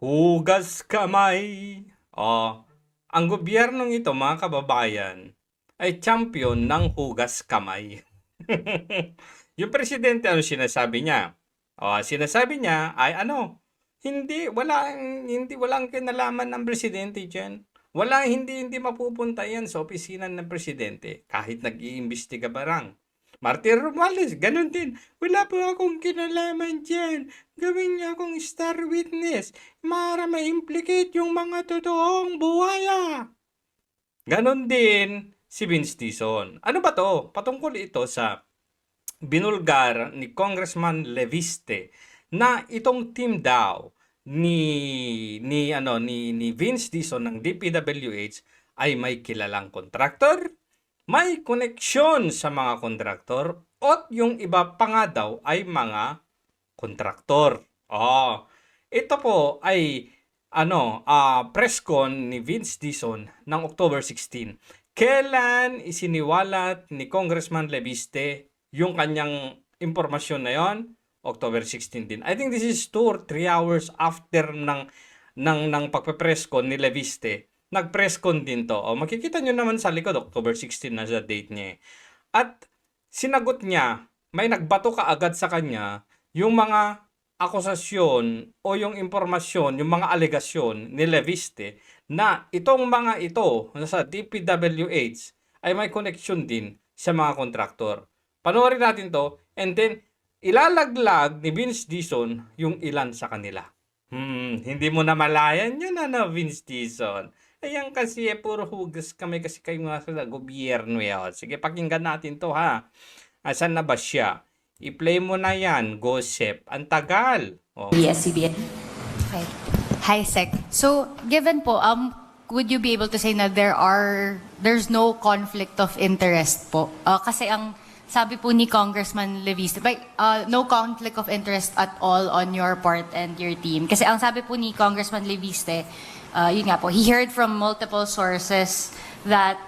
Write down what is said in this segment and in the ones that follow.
Hugas kamay. Oh, ang gobyernong ito, mga kababayan, ay champion ng hugas kamay. yung presidente, ano sinasabi niya? Oh, sinasabi niya ay ano, hindi, wala, hindi, walang kinalaman ng presidente dyan. Wala, hindi, hindi mapupunta yan sa opisina ng presidente kahit nag-iimbestiga barang. Martir Romales, ganun din. Wala po akong kinalaman dyan. Gawin niya akong star witness para ma-implicate yung mga totoong buhaya. Ganon din si Vince Dizon. Ano ba to? Patungkol ito sa binulgar ni Congressman Leviste na itong team daw ni ni ano ni ni Vince Dizon ng DPWH ay may kilalang kontraktor, may koneksyon sa mga kontraktor at yung iba pa nga daw ay mga kontraktor. Oh, ito po ay ano, ah press con ni Vince Dizon ng October 16. Kailan isiniwalat ni Congressman Leviste yung kanyang impormasyon na yon? October 16 din. I think this is 2 or 3 hours after ng ng ng pagpe-press con ni Leviste. Nag-press con din to. O, makikita nyo naman sa likod, October 16 na sa date niya. eh. At sinagot niya, may nagbato ka agad sa kanya yung mga akusasyon o yung impormasyon, yung mga alegasyon ni Leviste na itong mga ito sa DPWH ay may connection din sa mga kontraktor. Panoorin natin to and then ilalaglag ni Vince Dizon yung ilan sa kanila. Hmm, hindi mo na malayan yun ano, Vince Dizon. Ayan kasi eh, puro hugas kami kasi kayo nga sa gobyerno eh. O, Sige, pakinggan natin to ha. Asan na ba siya? I-play mo na yan, Gosep. Ang tagal. Oh. O, BS-CBN. Okay. Hi, Sec. So, given po, um, would you be able to say na there are, there's no conflict of interest po? Uh, kasi ang sabi po ni Congressman Leviste, like, uh, no conflict of interest at all on your part and your team. Kasi ang sabi po ni Congressman Leviste, uh, yun nga po, he heard from multiple sources that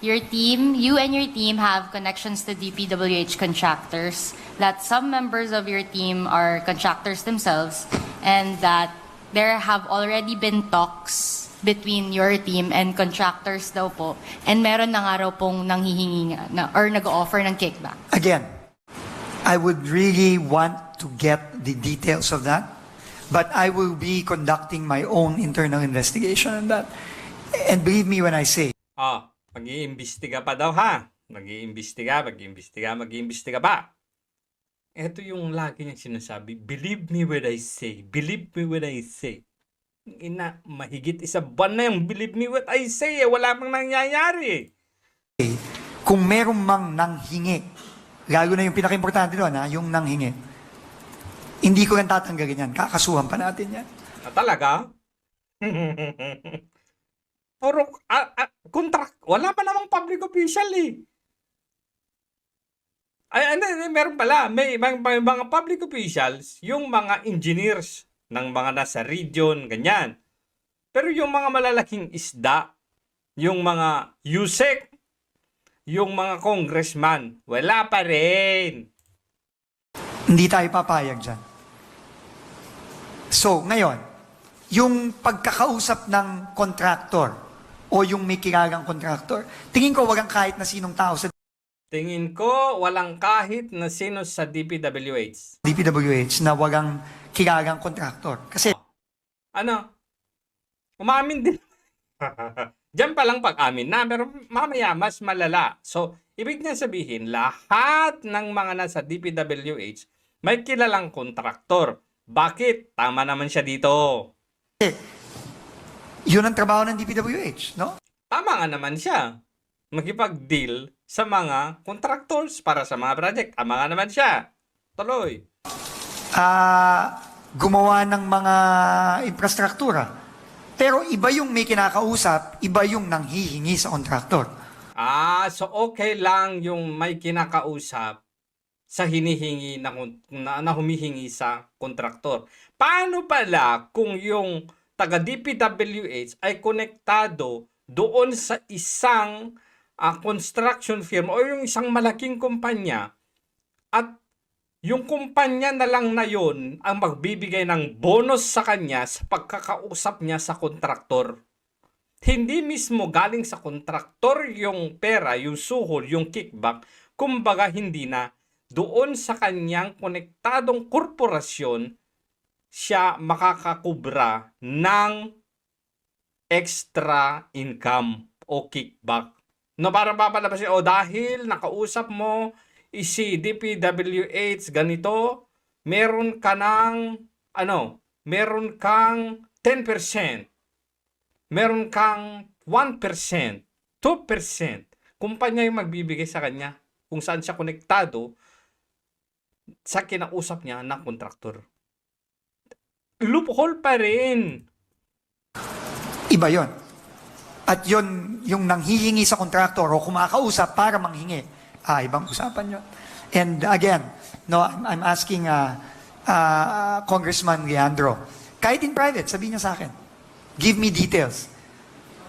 your team, you and your team have connections to DPWH contractors, that some members of your team are contractors themselves, and that there have already been talks between your team and contractors daw po, and meron na nga raw pong nanghihingi na, or nag-offer ng kickback. Again, I would really want to get the details of that, but I will be conducting my own internal investigation on that. And believe me when I say, Ah, mag-iimbestiga pa daw ha. Mag-iimbestiga, mag-iimbestiga, mag-iimbestiga pa. Ito yung lagi niyang sinasabi, believe me when I say, believe me when I say. Ina, mahigit isa buwan na yung believe me what I say, eh. wala pang nangyayari. kung meron mang nanghingi, lalo na yung pinaka-importante doon, ha, yung nanghingi, hindi ko lang tatanggalin yan. Kakasuhan pa natin yan. Ah, talaga? Puro, ah, ah, contract, wala pa namang public official eh. Ay, ano, eh, meron pala, may, may, may mga public officials, yung mga engineers ng mga nasa region, ganyan. Pero yung mga malalaking isda, yung mga USEC, yung mga congressman, wala pa rin. Hindi tayo papayag dyan. So, ngayon, yung pagkakausap ng contractor o yung may kilalang contractor, tingin ko walang kahit na sinong tao sa Tingin ko, walang kahit na sino sa DPWH. DPWH na walang kilalang contractor. Kasi ano, umamin din. Diyan pa lang pag-amin na, pero mamaya mas malala. So, ibig niya sabihin, lahat ng mga nasa DPWH may kilalang kontraktor. Bakit? Tama naman siya dito. yun ang trabaho ng DPWH, no? Tama nga naman siya. Magkipag-deal sa mga contractors para sa mga project. Tama nga naman siya. Tuloy. Ah, gumawa ng mga infrastruktura. Pero iba yung may kinakausap, iba yung nanghihingi sa contractor. Ah, so okay lang yung may kinakausap sa hinihingi na, na, na humihingi sa kontraktor. Paano pala kung yung taga DPWH ay konektado doon sa isang ah, construction firm o yung isang malaking kumpanya at yung kumpanya na lang na yun ang magbibigay ng bonus sa kanya sa pagkakausap niya sa kontraktor. Hindi mismo galing sa kontraktor yung pera, yung suhol, yung kickback, kumbaga hindi na doon sa kanyang konektadong korporasyon siya makakakubra ng extra income o kickback. No, parang papalabas o dahil nakausap mo si DPWH ganito, meron ka ng, ano, meron kang 10%, meron kang 1%, 2%. Kumpanya yung magbibigay sa kanya kung saan siya konektado sa kinausap niya ng kontraktor. Loophole pa rin. Iba yon. At yon yung nanghihingi sa kontraktor o kumakausap para manghingi. Ah, ibang usapan yon. And again, no, I'm, I'm asking uh, uh, Congressman Leandro, kahit in private, sabihin niya sa akin, give me details.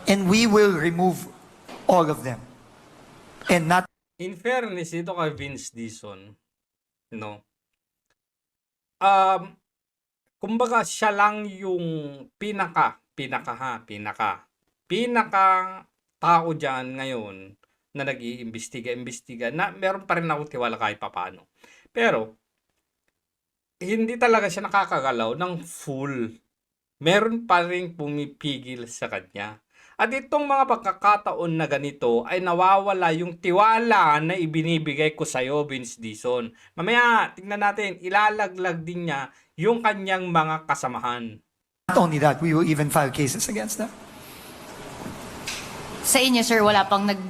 And we will remove all of them. And not In fairness, dito kay Vince Dison, no, um, kumbaga siya lang yung pinaka, pinaka ha, pinaka, pinaka tao dyan ngayon na nag-iimbestiga-imbestiga na meron pa rin ako tiwala kahit papano. Pero, hindi talaga siya nakakagalaw ng full. Meron pa rin pumipigil sa kanya. At itong mga pagkakataon na ganito ay nawawala yung tiwala na ibinibigay ko sa iyo, Vince Dison. Mamaya, tingnan natin, ilalaglag din niya yung kanyang mga kasamahan. only that, we will even file cases against them. Sa inyo, sir, wala pang nag,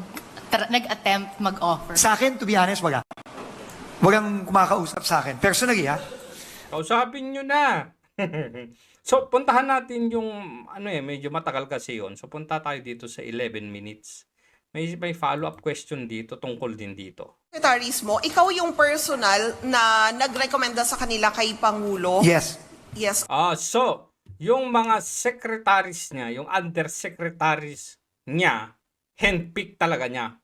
nag-attempt mag-offer. Sa akin, to be honest, wala. Walang kumakausap sa akin. Personally, ha? Kausapin nyo na. so, puntahan natin yung, ano eh, medyo matagal kasi yon So, punta tayo dito sa 11 minutes. May, may follow-up question dito tungkol din dito. secretaries mo, ikaw yung personal na nagrekomenda sa kanila kay Pangulo. Yes. Yes. Ah, so, yung mga secretaries niya, yung undersecretaries niya, handpick talaga niya.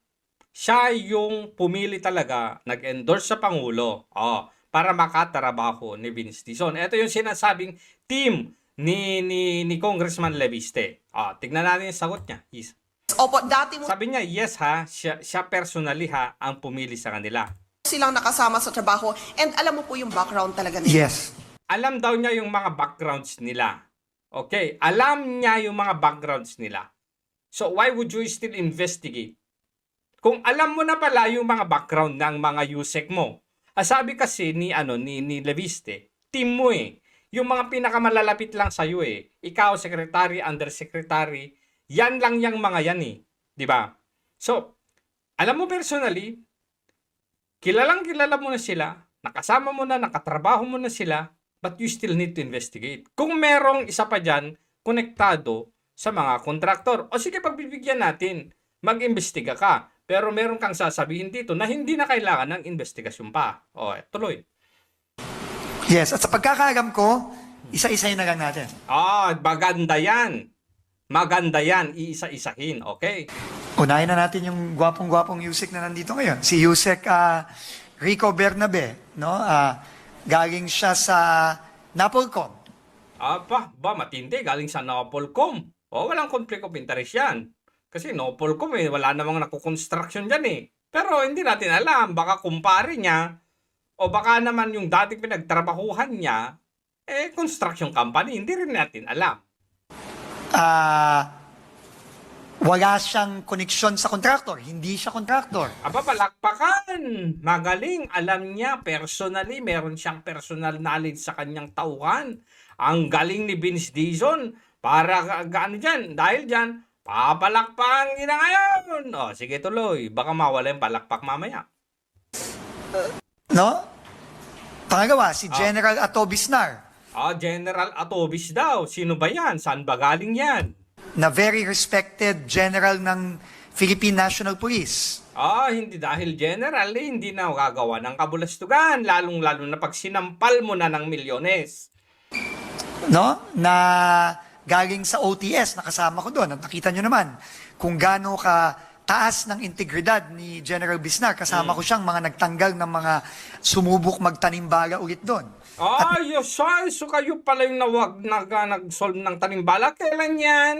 Siya yung pumili talaga, nag-endorse sa Pangulo oh, para makatrabaho ni Vince Dizon. Ito yung sinasabing team ni, ni, ni Congressman Leviste. Ah, tignan natin yung sagot niya. Yes. Opo, dati mo Sabi niya, yes ha, siya, siya personally ha ang pumili sa kanila. silang nakasama sa trabaho and alam mo po yung background talaga nila. Yes. alam daw niya yung mga backgrounds nila. Okay, alam niya yung mga backgrounds nila. So why would you still investigate? Kung alam mo na pala yung mga background ng mga USEC mo. Ah, sabi kasi ni ano ni ni Leviste, team mo eh. Yung mga pinakamalalapit lang sa iyo eh. Ikaw secretary, undersecretary, yan lang yung mga yan eh, 'di ba? So, alam mo personally, kilalang kilala mo na sila, nakasama mo na, nakatrabaho mo na sila, but you still need to investigate. Kung merong isa pa dyan, konektado sa mga kontraktor. O sige, pagbibigyan natin, mag-imbestiga ka. Pero meron kang sasabihin dito na hindi na kailangan ng investigasyon pa. O, tuloy. Yes. At sa pagkakaalam ko, isa-isayin na lang natin. Ah, maganda yan. Maganda yan, iisa-isahin, okay? Unahin na natin yung gwapong-gwapong Yusek na nandito ngayon. Si Yusek ah, Rico Bernabe, no? Ah, galing siya sa Napolcom. Aba, ba, matindi, galing sa Nopolcom. O, walang conflict of interest yan. Kasi Nopolcom eh, wala namang nakukonstruction dyan eh. Pero hindi natin alam, baka kumpare niya, o baka naman yung dating pinagtrabahuhan niya, eh, construction company, hindi rin natin alam. Ah, wala siyang koneksyon sa kontraktor. Hindi siya kontraktor. Aba, palakpakan! Magaling, alam niya, personally, meron siyang personal knowledge sa kanyang tauhan. Ang galing ni Vince Dizon, para gaano dyan, dahil dyan, papalakpakan kita ngayon! O, sige tuloy, baka mawala yung palakpak mamaya. No? Pangalawa, si General Ato Bisnar, Ah, General Atobis daw, sino ba yan? Saan ba galing yan? na very respected general ng Philippine National Police. Ah, hindi dahil general, eh, hindi na gagawa ng kabulastugan, lalong-lalo na pag sinampal mo na ng milyones. no? Na galing sa OTS, nakasama ko doon. At nakita nyo naman kung gaano ka taas ng integridad ni General Bisnar. Kasama ko siyang mga nagtanggal ng mga sumubok magtanimbala ulit doon. Ay, ay, so kayo pala yung nawag nag, nag-solve ng tanimbala. Kailan yan?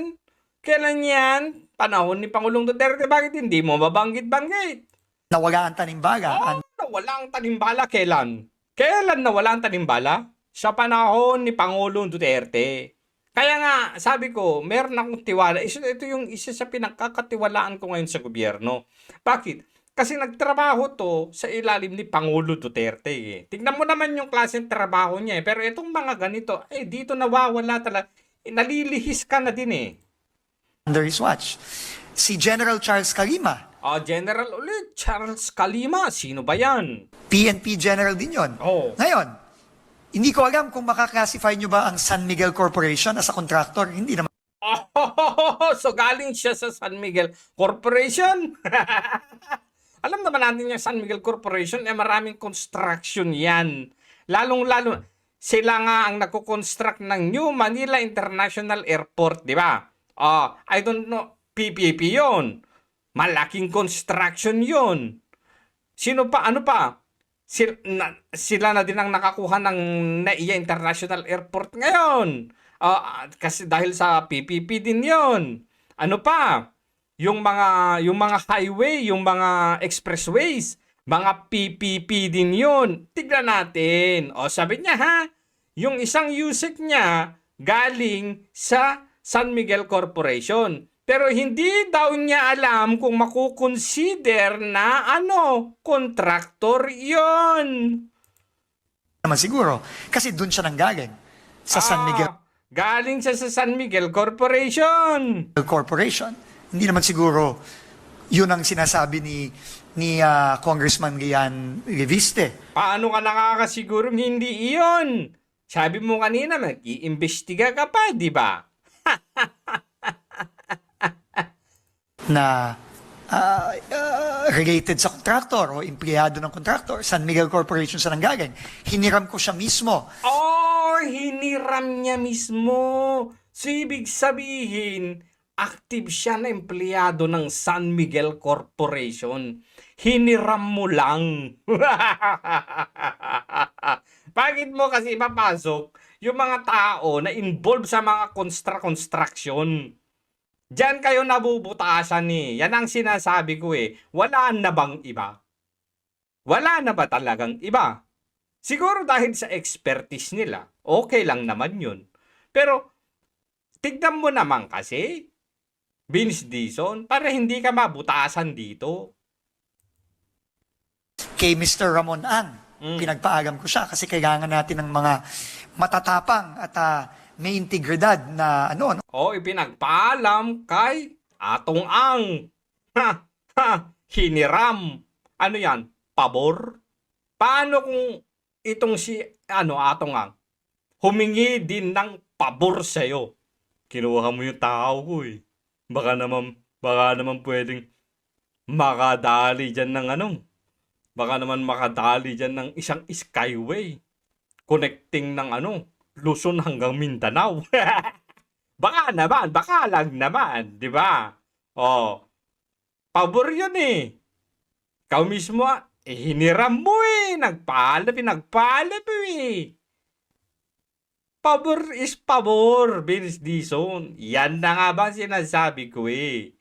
Kailan yan? Panahon ni Pangulong Duterte, bakit hindi mo mabanggit-banggit? Nawala ang tanimbala. Oh, Ang- nawala ang tanimbala kailan? Kailan nawala ang tanimbala? Sa panahon ni Pangulong Duterte. Kaya nga, sabi ko, meron akong tiwala. Ito yung isa sa pinagkakatiwalaan ko ngayon sa gobyerno. Bakit? Kasi nagtrabaho to sa ilalim ni Pangulo Duterte. Eh. Tignan mo naman yung klaseng trabaho niya. Eh. Pero itong mga ganito, eh dito nawawala talaga. Eh, nalilihis ka na din eh. under his watch. Si General Charles Kalima, Ah, General ulit, Charles Kalima. Sino ba yan? PNP General din yon. Oh. Ngayon, hindi ko alam kung makaklasify nyo ba ang San Miguel Corporation as a contractor. Hindi naman Oh, so galing siya sa San Miguel Corporation. Alam naman natin yung San Miguel Corporation, eh maraming construction yan. Lalong-lalo, sila nga ang nagko-construct ng New Manila International Airport, di ba? Oh, I don't know, PPP yon. Malaking construction yon. Sino pa? Ano pa? Sila na, sila na din ang nakakuha ng NAIA International Airport ngayon. Ah, kasi dahil sa PPP din 'yon. Ano pa? Yung mga yung mga highway, yung mga expressways, mga PPP din 'yon. Tignan natin. O sabi niya ha, yung isang USEC niya galing sa San Miguel Corporation. Pero hindi daw niya alam kung makukonsider na ano, kontraktor yon. naman siguro. Kasi doon siya nanggaling. Sa San Miguel Ah, galing siya sa San Miguel Corporation. Corporation. Hindi naman siguro yun ang sinasabi ni ni ah, Congressman Gian Reviste. Paano ka nakakasigurong hindi iyon? Sabi mo kanina, mag-iimbestiga ka pa, di ba? na ah, ah, related sa kontraktor o empleyado ng kontraktor. San Miguel Corporation sa nanggaling. Hiniram ko siya mismo. Oh, hiniram niya mismo. So, ibig sabihin, active siya na empleyado ng San Miguel Corporation. Hiniram mo lang. Bakit mo kasi ipapasok yung mga tao na involved sa mga constru- construction? Diyan kayo nabubutasan eh. Yan ang sinasabi ko eh. Wala na bang iba? Wala na ba talagang iba? Siguro dahil sa expertise nila, okay lang naman yun. Pero, tignan mo naman kasi, Vince Dizon, para hindi ka mabutasan dito. Kay Mr. Ramon Ang, Mm. pinagpaalam ko siya kasi kailangan natin ng mga matatapang at ah, may integridad na ano, ano, O ipinagpaalam kay Atong Ang. Ha, ha, hiniram. Ano yan? Pabor? Paano kung itong si ano Atong Ang humingi din ng pabor sa'yo? Kinuha mo yung tao ko eh. Baka naman, baka naman pwedeng makadali dyan ng ano. Baka naman makadali dyan ng isang skyway. Connecting ng ano, Luzon hanggang Mindanao. baka naman, baka lang naman, di ba? Oh, pabor yun eh. Ikaw mismo, eh, hiniram mo eh. Nagpaalap, pinagpaalap eh. Pabor is pabor, Vince Dizon. Yan na nga ba sinasabi ko eh.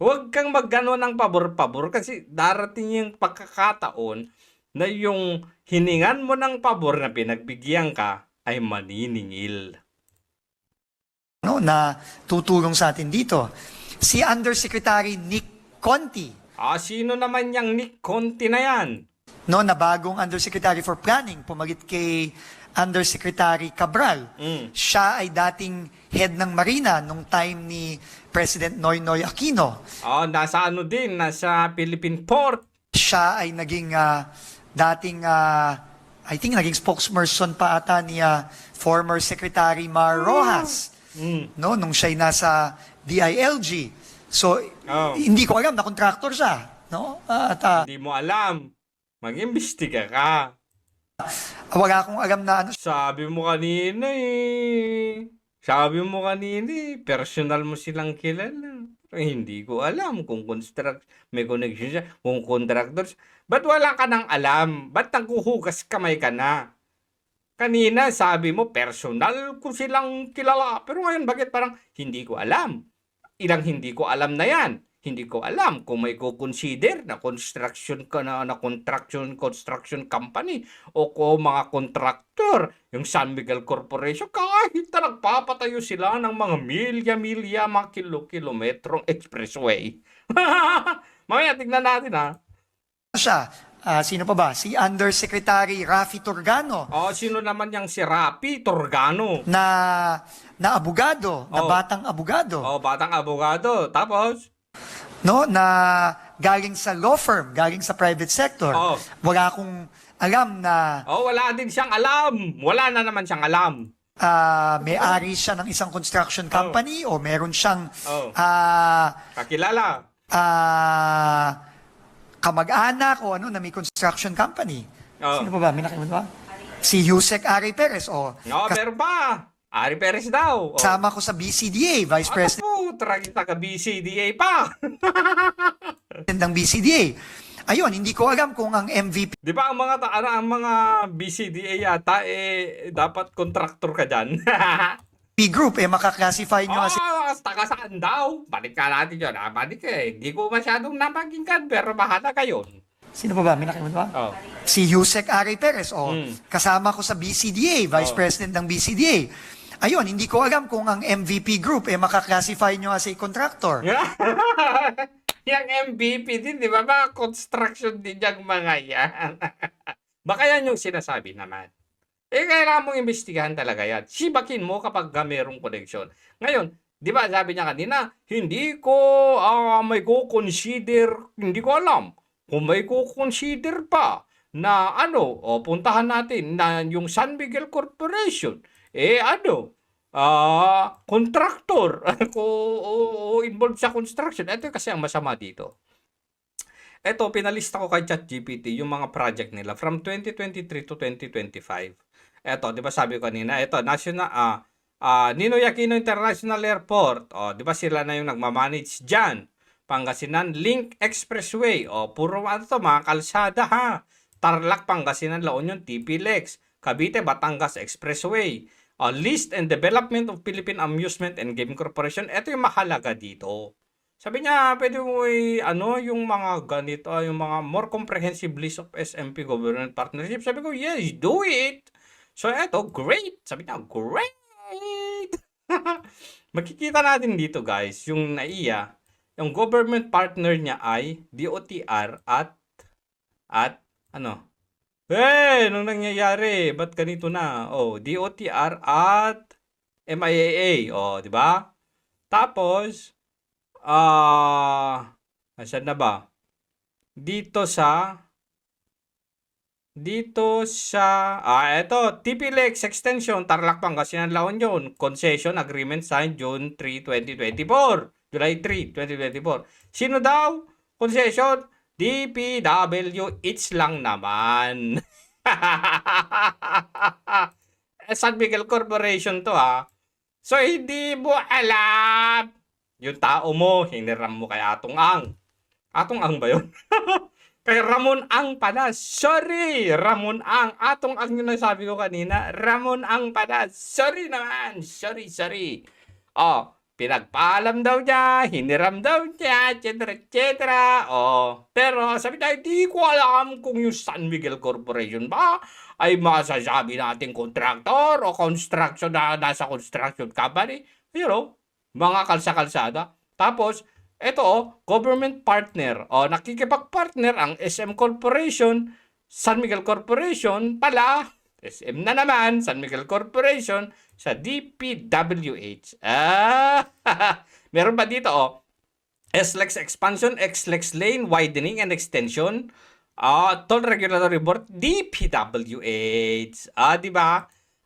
Huwag kang magano ng pabor-pabor kasi darating yung pagkakataon na yung hiningan mo ng pabor na pinagbigyan ka ay maniningil. ano, na tutulong sa atin dito. Si Undersecretary Nick Conti, Ah, sino naman yung Nick Conti na yan? no, na bagong Undersecretary for Planning, pumalit kay Undersecretary Cabral. Mm. Siya ay dating head ng Marina nung time ni President Noynoy Aquino. Oh, nasa ano din, nasa Philippine Port. Siya ay naging ah, dating, ah, I think naging spokesperson pa ata ni ah, former Secretary Mar Rojas. Mm. No, nung siya'y nasa DILG. So, Oh. hindi ko alam na contractor siya. No? At ah, Hindi mo alam. Mag-imbestiga ka. wala akong alam na ano Sabi mo kanina eh. Sabi mo kanina eh. Personal mo silang kilala. Hindi ko alam kung construct, may connection siya, kung contractors. Ba't wala ka nang alam? Ba't naghuhugas kamay ka na? Kanina sabi mo, personal ko silang kilala. Pero ngayon, bakit parang hindi ko alam? Ilang hindi ko alam na yan. Hindi ko alam kung may ko-consider na construction ka na, na construction, construction company o kung mga contractor, yung San Miguel Corporation, kahit na nagpapatayo sila ng mga milya-milya, mga kilo-kilometrong expressway. Mamaya, tignan natin ha. Siya, ah, sino pa ba? Si Undersecretary Rafi Turgano O, sino naman yung si Rapi Torgano? na na abogado, na Oh. batang abogado, O, batang abogado. Tapos, no, na galing sa law firm, galing sa private sector. Oh. Wala akong alam na oh, wala din siyang alam. Wala na naman siyang alam. ah, may-ari siya ng isang construction company o meron siyang Oh. ah, Kakilala. ah, kamag-anak o ano na may construction company. Oh. Sino pa ba? May nakalimutan ba? Si Yusek Ari Perez o No, meron pa. Ari Perez daw. O. kasama ko sa BCDA, Vice Ano President po, tragis taga BCDA pa. ng BCDA. Ayun, hindi ko alam kung ang MVP Di ba ang mga ta- ano, ang mga BCDA yata eh dapat contractor ka diyan. group eh makaklasify nyo as oh, taga saan daw? Balik ka natin yun. Ah, balik eh. Hindi ko masyadong napakinggan pero bahala kayo. Sino pa ba? May nakalimutan ba? Oh. Si Yusek Ari Perez o Hmm. kasama ko sa BCDA, Vice Oh. President ng BCDA. Ayun, hindi ko alam kung ang MVP group eh makaklasify nyo as a contractor. yung MVP din, di ba? Mga construction din yung mga yan. Baka yan yung sinasabi naman. Eh, kailangan mong imbestigahan talaga yan. Sibakin mo kapag ka merong connection. Ngayon, di ba sabi niya kanina, hindi ko ah, may ko consider, hindi ko alam kung may ko consider pa na ano, o puntahan natin na yung San Miguel Corporation, eh ano, ah contractor o, o, o involved sa construction. Ito kasi ang masama dito. Ito, pinalista ko kay ChatGPT yung mga project nila from 2023 to 2025. Ito, di ba sabi ko kanina, ito, national, ah, ah, Ninoy Aquino International Airport, oh, di ba sila na yung nagmamanage dyan? Pangasinan Link Expressway, o, puro ano to, mga kalsada ha. Tarlac, Pangasinan, La Union, TP Lex, Cavite, Batangas Expressway, uh, List and Development of Philippine Amusement and Game Corporation, ito yung mahalaga dito. Sabi niya, pwede mo i- ano, yung mga ganito, yung mga more comprehensive list of SMP government partnership. Sabi ko, yes, do it. So, eto, great. Sabi niya, great. Makikita natin dito, guys, yung NAIA, yung government partner niya ay DOTR at, at, ano, Eh, nung nangyayari, ba't ganito na? Oh, DOTR at MIAA, oh, di ba? Tapos, ah, asan na ba? Dito sa dito sa ah eto TPLEX extension Tarlac Pangasinan La Union concession agreement signed June 3, 2024 July 3, 2024 Sino daw concession DPWH lang naman. Eh, San Miguel Corporation to ha. So hindi mo alam. Yung tao mo, hiniram mo kay Atong Ang. Atong Ang ba yun? kay Ramon Ang pala. Sorry, Ramon Ang. Atong Ang yun ang sabi ko kanina. Ramon Ang pala. Sorry naman. Sorry, sorry. Oh, pinagpaalam daw niya, hiniram daw niya, etc. etc. Oh, pero sabi niya, hindi ko alam kung yung San Miguel Corporation ba ay masasabi nating contractor o construction na nasa construction company. You know, mga kalsa-kalsada. Tapos, ito oh, government partner. O, nakikipag-partner ang SM Corporation, San Miguel Corporation pala, SM na naman, San Miguel Corporation, sa DPWH. Ah, meron pa dito oh, SLEX expansion, XLEX lane widening and extension. Ah, Toll Regulatory Board, DPWH. Ah, di ba?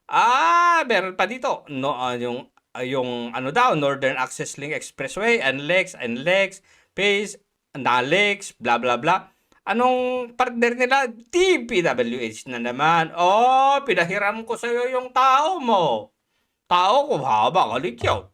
Ah, meron pa dito. No, ah, yung ah, yung ano daw, Northern Access Link Expressway, NLEX, NLEX, PACE, NALEX, bla bla bla. Anong partner nila? DPWH na naman. Oh, pinahiram ko sa'yo yung tao mo. Tao ko, haba, galit yun.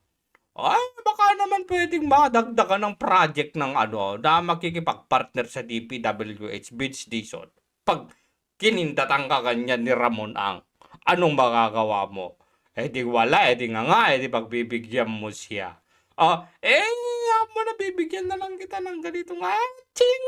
Ay, baka naman pwedeng madagdagan ng project ng ano na makikipag-partner sa DPWH, Vince Dizon? Pag kinindatan ka ganyan ni Ramon Ang, anong magagawa mo? Eh di wala, eh di nga nga, eh pagbibigyan mo siya. Ah, eh, nga mo na bibigyan na lang kita ng ganitong ating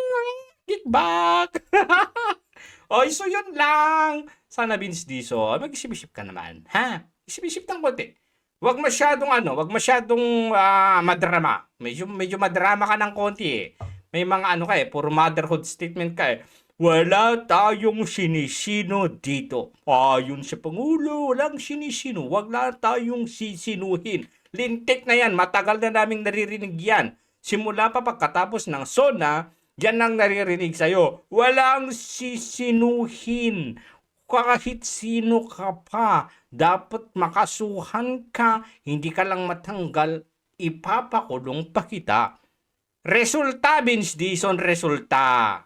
kickback. Oy, so yun lang. Sana Vince Dizon, mag-isip-isip ka naman, ha? Isip-isip ng konti. Huwag masyadong ano, huwag masyadong ah, madrama. Medyo, medyo madrama ka ng konti eh. May mga ano ka eh, puro motherhood statement ka eh. Wala tayong sinisino dito. Ayon sa Pangulo, walang sinisino. Wag na tayong sisinuhin. Lintik na yan. Matagal na naming naririnig yan. Simula pa pagkatapos ng SONA, yan ang naririnig sa'yo. Walang sisinuhin. Kahit sino ka pa, dapat makasuhan ka. Hindi ka lang matanggal, ipapakulong pa kita. Resulta, Vince Dizon, resulta.